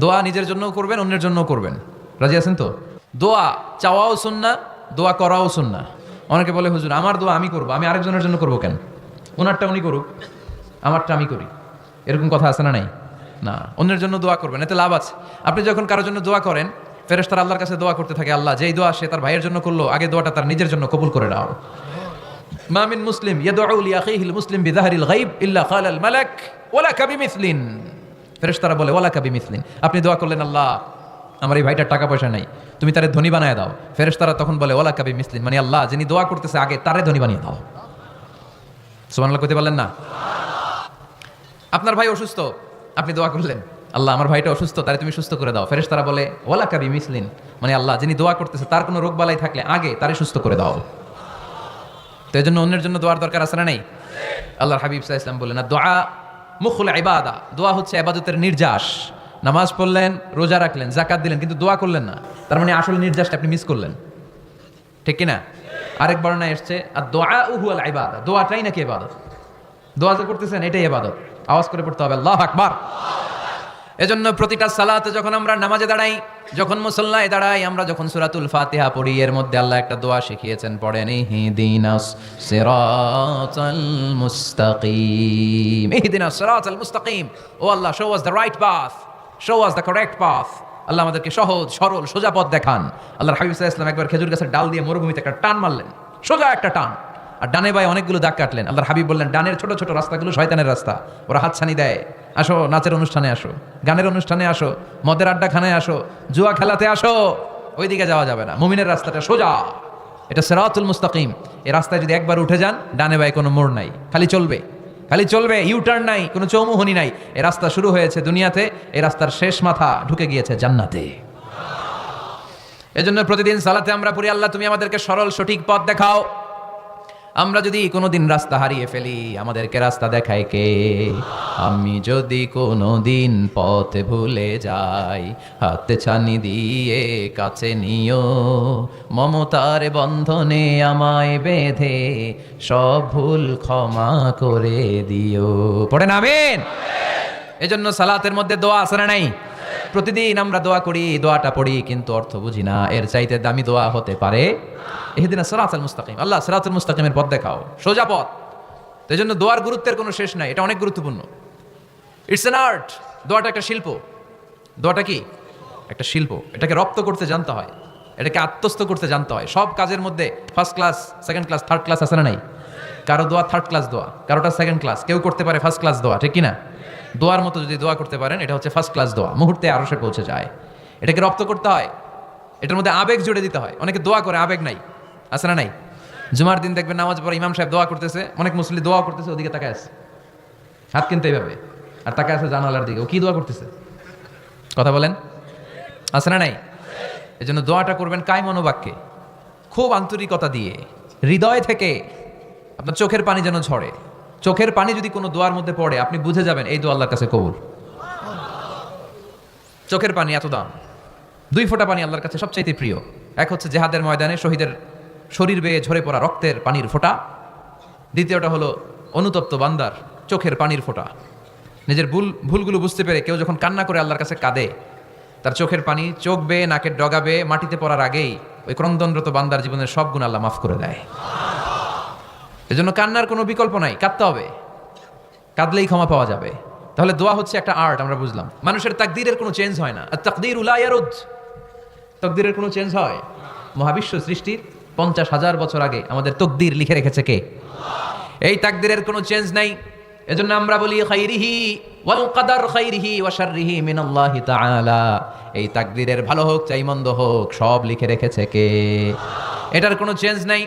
দোয়া নিজের জন্যও করবেন, অন্যের জন্যও করবেন। রাজি আছেন তো? দোয়া চাওয়াও শুননা দোয়া করাও শুননা অনেকে বলে, হুজুর, আমার দোয়া আমি করব, আমি আরেকজনের জন্য করব কেন? ওনারটা উনি করুক, আমারটা আমি করি। এরকম কথা আছে না নাই? না, অন্যের জন্য দোয়া করবেন, এতে লাভ আছে। আপনি যখন কারোর জন্য দোয়া করেন, ফেরেশতারা আল্লাহর কাছে দোয়া করতে থাকে, আল্লাহ, যেই দোয়া সে তার ভাইয়ের জন্য করল, আগে দোয়াটা তার নিজের জন্য কবুল করে নাও। মামিন মুসলিম ইয়াদউ মুসলিম বিযাহরিল গায়ব ইল্লা ক্বালাল মালাক ওয়ালা কাবিমিসলিন ফেরেশতারা বলে ওয়ালা কাবিমিসলিন আপনি দোয়া করলেন, আল্লাহ, আমার এই ভাইটার টাকা পয়সা নাই। তুমি তারে ধনী বানায় দাও। ফেরেশতারা তখন বলে ওয়ালা কাবিমিসলিন মানে আল্লাহ, যিনি দোয়া করতেছে আগে, তারে ধনী বানিয়ে দাও। সুবহানাল্লাহ কইতে পারলেন না? আপনার ভাই অসুস্থ, আপনি দোয়া করলেন, আল্লাহ, আমার ভাইটা অসুস্থ, তারে তুমি সুস্থ করে দাও। ফেরেশ তারা বলে ওলা কাবি মিসলিন মানে আল্লাহ, যিনি দোয়া করতেছে, তার কোনো রোগ বালাই থাকলে আগে তারে সুস্থ করে দাও। তো এই জন্য অন্যের জন্য দোয়ার দরকার আছে না নেই? আল্লাহর হাবিব সাহা ইসলাম বললেন না, দোয়া মুখুল ইবাদা, দোয়া হচ্ছে আবাদতের নির্যাস। নামাজ পড়লেন, রোজা রাখলেন জাকাত দিলেন, কিন্তু দোয়া করলেন না। তার মানে আসল নির্যাসটা আপনি মিস করলেন। ঠিক কিনা? আরেক বর্ণনা এসছে আর দোয়া উহুয়াল ইবাদা দোয়াটাই নাকি এবাদত দোয়া যে করতেছেন, এটাই এবাদত আওয়াজ করে পড়তে হবে, আল্লাহ আকবার এজন্য প্রতিটা সালাতে যখন আমরা নামাজে দাঁড়াই, যখন মুসল্লায় দাঁড়াই, আমরা যখন সুরাতুল ফাতিহা পড়ি, এর মধ্যে আল্লাহ একটা দোয়া শিখিয়েছেন, পড়েন, ইহদিনাস মুস্তাকিম। O Allah show us the right path show us the correct path Allah আমাদেরকে সহজ, সরল, সোজা পথ দেখান। আল্লাহর হাবিব একবার খেজুর গাছের ডাল দিয়ে মরুভূমিতে একটা টান মারলেন। সোজা একটা টান। আর ডানে বাই অনেকগুলো দাগ কাটলেন। আল্লাহর হাবিব বললেন, ডানের ছোট ছোট রাস্তাগুলো শয়তানের রাস্তা। ওরা হাতছানি দেয়। আসো, নাচের অনুষ্ঠানে আসো, গানের অনুষ্ঠানে আসো, মদের আড্ডাখানায় আসো, জুয়া খেলাতে আসো। ওইদিকে যাওয়া যাবে না। মুমিনের রাস্তাটা সোজা। এটা সেরাতুল মুস্তাকিম। এই রাস্তায় যদি একবার উঠে যান, ডানে বাই কোনো মোড় নাই। খালি চলবে। খালি চলবে ইউটার্ন নাই, কোনো চৌমুহনি নাই। এই রাস্তা শুরু হয়েছে দুনিয়াতে। এই রাস্তার শেষ মাথা ঢুকে গিয়েছে জান্নাতে। এজন্য প্রতিদিন সালাতে আমরা পড়ি, আল্লাহ, তুমি আমাদেরকে সরল সঠিক পথ দেখাও। আমরা যদি কোনোদিন রাস্তা হারিয়ে ফেলি, আমাদেরকে রাস্তা দেখায় কে? আমি যদি কোনোদিন পথ ভুলে যাই, হাতে ছানি দিয়ে কাছে নিও। মমতার বন্ধনে আমায় বেঁধে সব ভুল ক্ষমা করে দিও। পড়ে নামেন? এজন্য সালাতের মধ্যে দোয়া আছে না নাই? প্রতিদিন আমরা দোয়া করি, দোয়াটা পড়ি, কিন্তু অর্থ বুঝি না। এর চাইতে দামি দোয়া হতে পারে এদিন সরাতুল মুস্তাকিম। আল্লাহ, সরাতুল মুস্তাকিমের পথ দেখাও। সোজা পথ। তো এই জন্য দোয়ার গুরুত্বের কোনো শেষ নাই, এটা অনেক গুরুত্বপূর্ণ। ইটস এন আর্ট দোয়াটা একটা শিল্প। দোয়াটা কি? একটা শিল্প। এটাকে রপ্ত করতে জানতে হয়। এটাকে আত্মস্থ করতে জানতে হয়। সব কাজের মধ্যে first class second class third class আছে না নাই? কারও দোয়া থার্ড ক্লাস দোয়া, কারোটা সেকেন্ড ক্লাস কেউ করতে পারে ফার্স্ট ক্লাস দোয়া, ঠিক কি না দোয়ার মতো যদি দোয়া করতে পারেন, এটা হচ্ছে ফার্স্ট ক্লাস দোয়া। মুহূর্তে আরও সে পৌঁছে যায়। এটাকে রপ্ত করতে হয়। এটার মধ্যে আবেগ জুড়ে দিতে হয়। অনেকে দোয়া করে, আবেগ নাই। আছে না নাই? জুমার দিন দেখবেন নামাজ পড়ে ইমাম সাহেব দোয়া করতেছে, অনেক মুসলি দোয়া করতেছে, ওদিকে তাকায় আছে। হাত কিনতে এইভাবে। আর তাকায় আছে জানালার দিকে। ও কি দোয়া করতেছে? কথা বলেন। আছে না নাই? এই জন্য দোয়াটা করবেন কায় মনোবাক্যে খুব আন্তরিকতা দিয়ে। হৃদয় থেকে। আপনার চোখের পানি যেন ঝরে। চোখের পানি যদি কোনো দোয়ার মধ্যে পড়ে, আপনি বুঝে যাবেন, এই দোয়া আল্লাহর কাছে কবুল। চোখের পানি এত দাম। দুই ফোঁটা পানি আল্লাহর কাছে সবচাইতে প্রিয়। এক হচ্ছে জেহাদের ময়দানে শহীদের শরীর বেয়ে ঝরে পড়া রক্তের পানির ফোঁটা। দ্বিতীয়টা হলো অনুতপ্ত বান্দার চোখের পানির ফোঁটা। নিজের ভুল, ভুলগুলো বুঝতে পেরে কেউ যখন কান্না করে আল্লাহর কাছে কাঁদে, তার চোখের পানি চোখ বেয়ে, নাকের ডগা বেয়ে, মাটিতে পড়ার আগেই ওই ক্রন্দনরত বান্দার জীবনের সব গুণ আল্লাহ মাফ করে দেয়। এজন্য কান্নার কোনো বিকল্প নাই, কাঁদতে হবে। কাঁদলেই ক্ষমা পাওয়া যাবে। তাহলে দোয়া হচ্ছে একটা আর্ট, আমরা বুঝলাম। মানুষের তাকদিরের কোনো চেঞ্জ হয় না। আর তাকদির উলায়ারুদ তকদিরের কোনো চেঞ্জ হয়? মহাবিশ্ব সৃষ্টির পঞ্চাশ হাজার বছর আগে আমাদের তকদির লিখে রেখেছে কে? এই তাকদিরের কোনো চেঞ্জ নাই। এজন্য আমরা বলি খাইরিহি ওয়াল কাদার খাইরিহি ওয়া শাররিহি মিনাল্লাহি তাআলা। এই তাকদিরের ভালো হোক চাই মন্দ হোক, সব লিখে রেখেছে কে? এটার কোনো চেঞ্জ নাই।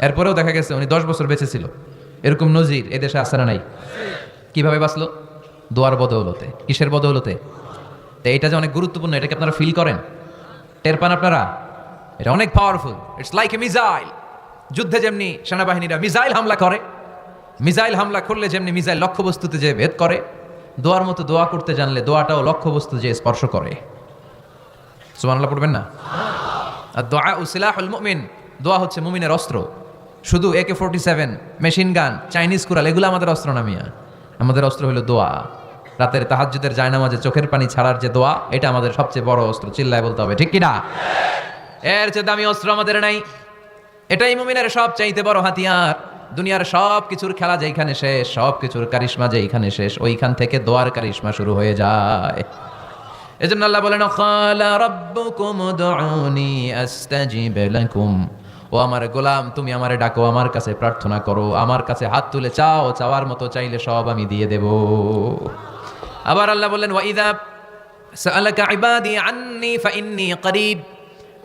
এরপরেও দেখা গেছে উনি দশ বছর বেঁচে ছিল। এরকম নজির এদেশে আসে না নাই? কীভাবে বাঁচলো? দোয়ার বদৌলতে। কিসের বদৌলতে? তো এটা যে অনেক গুরুত্বপূর্ণ, এটাকে আপনারা ফিল করেন। টের পান আপনারা? এটা অনেক powerful it's like a missile যুদ্ধে যেমনি সেনাবাহিনীরা মিসাইল হামলা করে মিজাইল হামলা করলে যেমনি মিজাইল লক্ষ্যবস্তুতে যে ভেদ করে, দোয়ার মতো দোয়া করতে জানলে দোয়াটাও লক্ষ্যবস্তু যে স্পর্শ করে। সুবহানাল্লাহ পড়বেন না? আর দোয়া উসিলাহুল মুমিন, দোয়া হচ্ছে মুমিনের অস্ত্র। শুধু AK forty seven machine gun Chinese Corel এগুলো আমাদের অস্ত্র নামিয়া আমাদের অস্ত্র হলো দোয়া। রাতের তাহাজ্জুদের জায়নামাজে চোখের পানি ছাড়ার যে দোয়া, এটা আমাদের সবচেয়ে বড় অস্ত্র, চিল্লায় বলতে হবে, ঠিক কিনা? এর চেয়ে দামি অস্ত্র আমাদের নাই। এটাই মুমিনের সব চাইতে বড় হাতিয়ার। দুনিয়ার সব কিছুর খেলা যেইখানে শেষ সব কিছুর কারিশমা যেইখানে শেষ, ওইখান থেকে দোয়ার কারিশমা শুরু হয়ে যায়। এজন্য আল্লাহ বলেন, খালা রাব্বুকুম উদউনি আস্তাজিব লাকুম। ও আমার গোলাম, তুমি আমারে ডাকো, আমার কাছে প্রার্থনা করো, আমার কাছে হাত তুলে চাও, চাওয়ার মতো চাইলে সব আমি দিয়ে দেব। আবার আল্লাহ বললেন, ওয়াইদা সালাকা ইবাদি আন্নি ফাইন্নি করিব,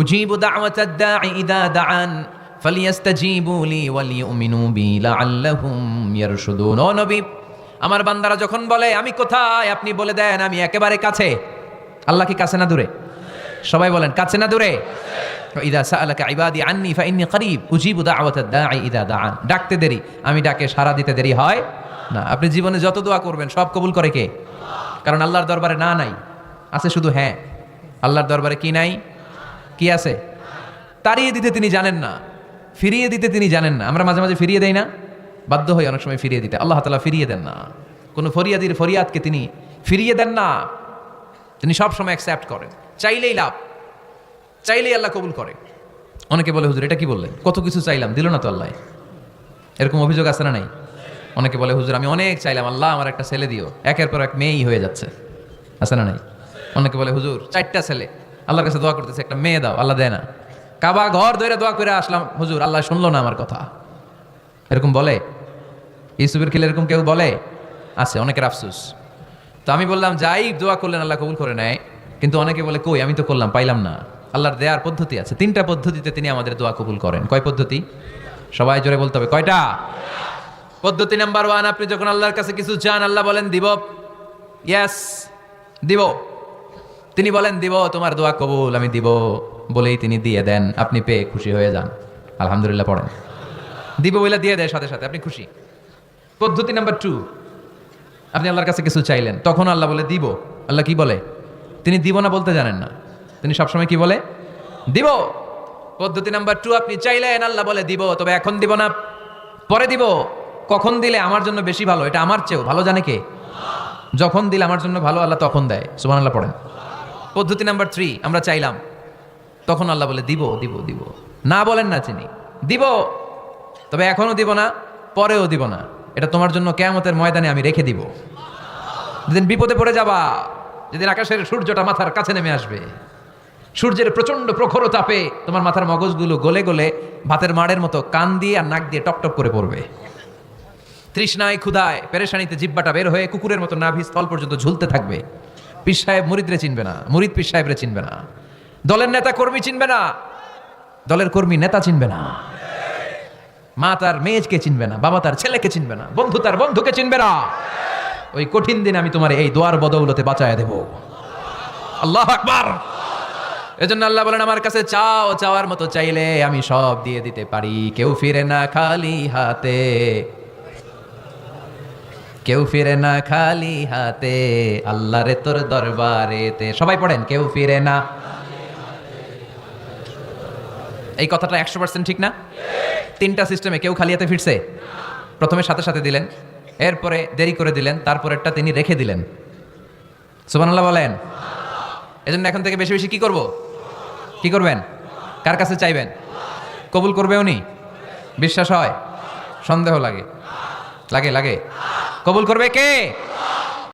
উজিবু দাওয়াত দাঈ ইদা দাআন, ফালিয়াস্তাজিবু লি ওয়ালিউমিনু বি লাআল্লাহুম ইয়ারশুদুন। ও নবী, আমার বান্দারা যখন বলে, আমি কোথায়? আপনি বলে দেন, আমি একেবারে কাছে। আল্লাহ কি কাছে না দূরে? সবাই বলেন, কাছে না দূরে? ইদা সাআলাকা ইবাদি আন্নি ফাইন্নি করিব, উজিবু দাওয়াতাদ দাঈ ইদা দাআন। ডাকতে দেরি, আমি ডাকে সাড়া দিতে দেরি হয় না। আপনি জীবনে যত দোয়া করবেন, সব কবুল করে কে? কারণ আল্লাহর দরবারে না নাই, আছে শুধু হ্যাঁ। আল্লাহর দরবারে কি নাই? কি আছে? তাড়িয়ে দিতে তিনি জানেন না, ফিরিয়ে দিতে তিনি জানেন না। আমরা মাঝে মাঝে ফিরিয়ে দেই না? বাধ্য হই অনেক সময় ফিরিয়ে দিতে। আল্লাহ তালা ফিরিয়ে দেন না। কোনো ফরিয়াদির ফরিয়াদকে তিনি ফিরিয়ে দেন না। তিনি সব সময় অ্যাকসেপ্ট করেন। চাইলেই লাভ। চাইলেই আল্লাহ কবুল করে। অনেকে বলে, হুজুর, এটা কি বললেন? কত কিছু চাইলাম, দিল না তো আল্লাহ। এরকম অভিযোগ আছে না নাই? অনেকে বলে, হুজুর, আমি অনেক চাইলাম, আল্লাহ আমার একটা ছেলে দিও। একের পর এক মেয়েই হয়ে যাচ্ছে। আছে না নাই? অনেকে বলে, হুজুর, চারটা ছেলে, আল্লাহর কাছে দোয়া করতেছে, একটা মেয়ে দাও, আল্লাহ দেয় না। কাবা ঘর ধরে দোয়া করে আসলাম, হুজুর, আল্লাহ শুনলো না আমার কথা। এরকম বলে? ইউসুফের খেলে এরকম কেউ বলে? আছে, অনেকের আফসুস। তো আমি বললাম, যাই দোয়া করলেন, আল্লাহ কবুল করে নেয়। কিন্তু অনেকে বলে, কই, আমি তো করলাম, পাইলাম না। আল্লাহর দেয়ার পদ্ধতি আছে। তিনটা পদ্ধতিতে তিনি আমাদের দোয়া কবুল করেন। কয় পদ্ধতি? সবাই জোরে বলতে হবে। কয়টা? পদ্ধতি নাম্বার ওয়ান, আপনি যখন আল্লাহর কাছে কিছু চান, আল্লাহ বলেন, দিব। ইয়াস দিব। তিনি বলেন, দিব, তোমার দোয়া কবুল, আমি দিব। বলেই তিনি দিয়ে দেন। আপনি পেয়ে খুশি হয়ে যান। আলহামদুলিল্লাহ পড়েন। দিব বলে দিয়ে দেয় সাথে সাথে, আপনি খুশি। পদ্ধতি নাম্বার টু, আপনি আল্লাহর কাছে কিছু চাইলেন, তখন আল্লাহ বলে, দিব। আল্লাহ কি বলে? তিনি দিব না বলতে জানেন না। তিনি সবসময় কি বলে? দিব। পদ্ধতি নাম্বার টু আপনি চাইলেন, আল্লাহ বলে দিব, তবে এখন দিব না। পরে দিব। কখন দিলে আমার জন্য বেশি ভালো? এটা আমার চেয়েও। ভালো জানে কে? যখন দিলে আমার জন্য ভালো, আল্লাহ তখন দেয়। সুমান আল্লাহ পড়েন। পদ্ধতি নাম্বার থ্রি আমরা চাইলাম। তখন আল্লাহ বলে দিব দিব দিব। না বলেন না চিনি দিব। তবে এখনও দিব না, পরেও দিব না। এটা তোমার জন্য কেয়ামতের ময়দানে আমি রেখে দিব। যেদিন বিপদে পড়ে যাবা, যেদিন আকাশের সূর্যটা মাথার কাছে নেমে আসবে। সূর্যের প্রচণ্ড প্রখর তাপে তোমার মাথার মগজগুলো গলে গলে ভাতের মাড়ের মতো কান দিয়ে আর নাক দিয়ে টপটপ করে পড়বে। তৃষ্ণায় ক্ষুধায় পেরেশানিতে জিব্বাটা বের হয়ে কুকুরের মতো নাভি স্থল পর্যন্ত ঝুলতে থাকবে। পীর সাহেব মুরিদরে চিনবে না, মুরিদ পীর সাহেবরে চিনবে না। দলের নেতা কর্মী চিনবে না, দলের কর্মী নেতা চিনবে না। মা তার মেয়েকে চিনবে না, বাবা তার ছেলেকে চিনবে না, বন্ধু তার বন্ধুকে চিনবে না। ওই কঠিন দিন আমি তোমার এই দোয়ার বদৌলতে বাঁচায় দেব। আল্লাহ আকবার। এজন্য আল্লাহ বলেন, আমার কাছে চাও, চাওয়ার মতো চাইলে আমি সব দিয়ে দিতে পারি। কেউ ফিরে না খালি হাতে। কেউ ফিরে না খালি হাতে আল্লাহ রে তোর দরবারেতে। সবাই পড়েন, কেউ ফিরে না এই কথাটা একশো পার্সেন্ট ঠিক না? তিনটা সিস্টেমে কেউ খালি হাতে ফিরছে? প্রথমে সাথে সাথে দিলেন, এরপরে দেরি করে দিলেন, তারপরেরটা তিনি রেখে দিলেন। সুবহানাল্লাহ বলেন। এজন্য এখন থেকে বেশি বেশি কি করব? কি করবেন? কার কাছে চাইবেন? কবুল করবে উনি? বিশ্বাস হয়? সন্দেহ লাগে। লাগে লাগে। কবুল করবে কে?